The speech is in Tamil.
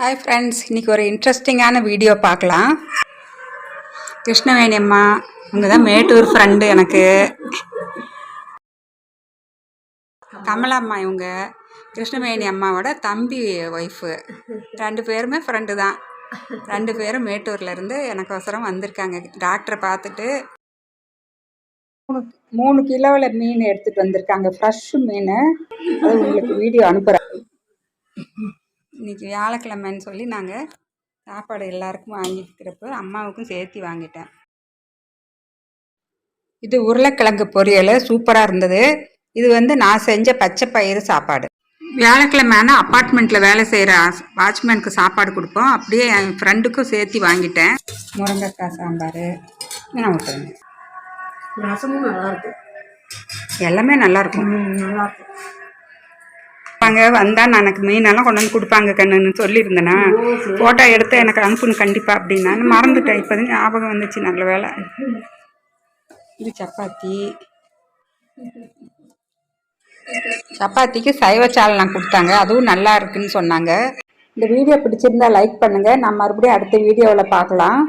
ஹாய் ஃப்ரெண்ட்ஸ் இன்றைக்கி ஒரு இன்ட்ரெஸ்டிங்கான வீடியோ பார்க்கலாம். கிருஷ்ணவேணி அம்மா இவங்க தான் மேட்டூர் ஃப்ரெண்டு எனக்கு. கமலா அம்மா இவங்க கிருஷ்ணவேணி அம்மாவோட தம்பி ஒய்ஃபு ரெண்டு பேருமே ஃப்ரெண்டு தான். ரெண்டு பேரும் மேட்டூர்லேருந்து எனக்கு அவசரம் வந்திருக்காங்க. டாக்டரை பார்த்துட்டு மூணு மூணு கிலோவில் மீன் எடுத்துகிட்டு வந்திருக்காங்க. ஃப்ரெஷ்ஷு மீன். அது உங்களுக்கு வீடியோ அனுப்புகிறேன் இன்னைக்கு வியாழக்கிழமைன்னு சொல்லி நாங்கள் சாப்பாடு எல்லாருக்கும் வாங்கிக்கிறப்ப அம்மாவுக்கும் சேர்த்து வாங்கிட்டேன். இது உருளைக்கிழங்கு பொரியல் சூப்பராக இருந்தது. இது வந்து நான் செஞ்ச பச்சை பயிறு சாப்பாடு. வியாழக்கிழமை ஆனால் அப்பார்ட்மெண்ட்டில் வேலை செய்கிற வாட்ச்மேனுக்கு சாப்பாடு கொடுப்போம். அப்படியே என் ஃப்ரெண்டுக்கும் சேர்த்து வாங்கிட்டேன். முருங்கைக்காய் சாம்பார். நான் விட்டுருங்க ரசமும் நல்லா இருக்கு. எல்லாமே நல்லாயிருக்கும் நல்லா இருக்கு வந்தால் நான் எனக்கு மீனெல்லாம் கொண்டு வந்து கொடுப்பாங்க கண்ணுன்னு சொல்லியிருந்தேனா. ஃபோட்டோ எடுத்து எனக்கு அனுப்புன்னு கண்டிப்பாக அப்படின்னா மறந்துட்டேன். இப்போ ஞாபகம் வந்துச்சு நல்ல வேலை இது சப்பாத்தி. சப்பாத்திக்கு சைவ சாலனம் கொடுத்தாங்க அதுவும் நல்லா இருக்குன்னு சொன்னாங்க. இந்த வீடியோ பிடிச்சிருந்தா லைக் பண்ணுங்கள் நான் மறுபடியும் அடுத்த வீடியோவில் பார்க்கலாம்.